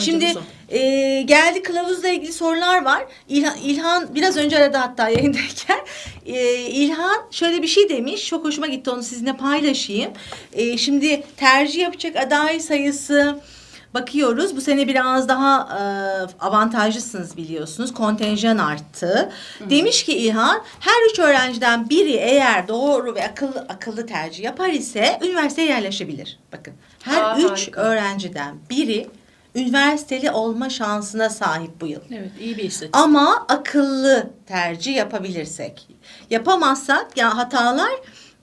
Şimdi e, geldi kılavuzla ilgili sorular var. İlhan, İlhan biraz önce aradı hatta yayındayken. E, İlhan şöyle bir şey demiş. Çok hoşuma gitti onu sizinle paylaşayım. E, şimdi tercih yapacak aday sayısı bakıyoruz. Bu sene biraz daha e, avantajlısınız biliyorsunuz. Kontenjan arttı. Demiş ki İlhan her üç öğrenciden biri eğer doğru ve akıllı akıllı tercih yapar ise üniversiteye yerleşebilir. Bakın her Aa, üç harika. öğrenciden biri üniversiteli olma şansına sahip bu yıl. Evet iyi bir istatistik. Ama akıllı tercih yapabilirsek. Yapamazsak ya hatalar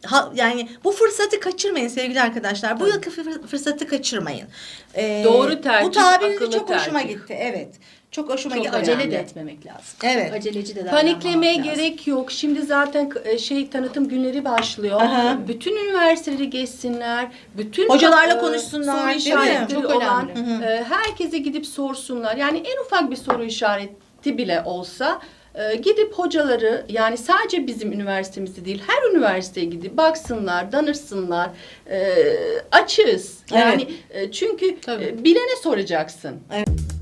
ha- yani bu fırsatı kaçırmayın sevgili arkadaşlar. Bu yılki fır- fırsatı kaçırmayın. Ee, Doğru tercih, Bu tabiriniz akıllı çok hoşuma tercih. gitti. Evet. Çok hoşuma Çok gitti. acele de etmemek lazım. Evet. Çok aceleci de davranmamak Paniklemeye lazım. gerek yok. Şimdi zaten e, şey tanıtım günleri başlıyor. Aha. Bütün üniversiteleri gezsinler. Bütün Hocalarla e, konuşsunlar, Soru değil mi? işaretleri Çok olan önemli. e, herkese gidip sorsunlar. Yani en ufak bir soru işareti bile olsa e, gidip hocaları yani sadece bizim üniversitemizde değil her üniversiteye gidip baksınlar, danırsınlar. E, açığız. Yani e, çünkü Tabii. e, bilene soracaksın. Evet.